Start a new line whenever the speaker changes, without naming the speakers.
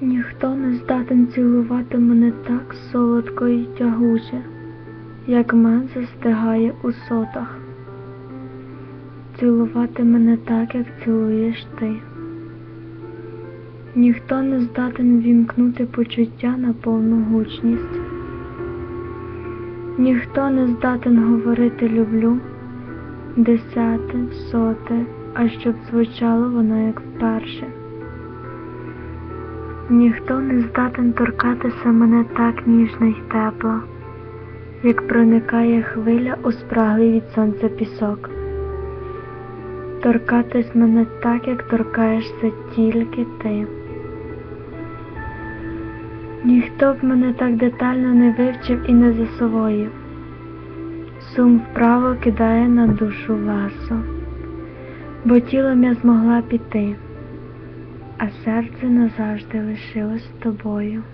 Ніхто не здатен цілувати мене так солодко і тягуче, як мед застигає у сотах. Цілувати мене так, як цілуєш ти. Ніхто не здатен вімкнути почуття на повну гучність. Ніхто не здатен говорити люблю десяте, соте, а щоб звучало воно як вперше. Ніхто не здатен торкатися мене так ніжно й тепло, як проникає хвиля у спраглий від сонця пісок. Торкатись мене так, як торкаєшся тільки ти. Ніхто б мене так детально не вивчив і не засвоїв. Сум вправо кидає на душу ласо, бо тілом я змогла піти, а серце назавжди лишилось з тобою.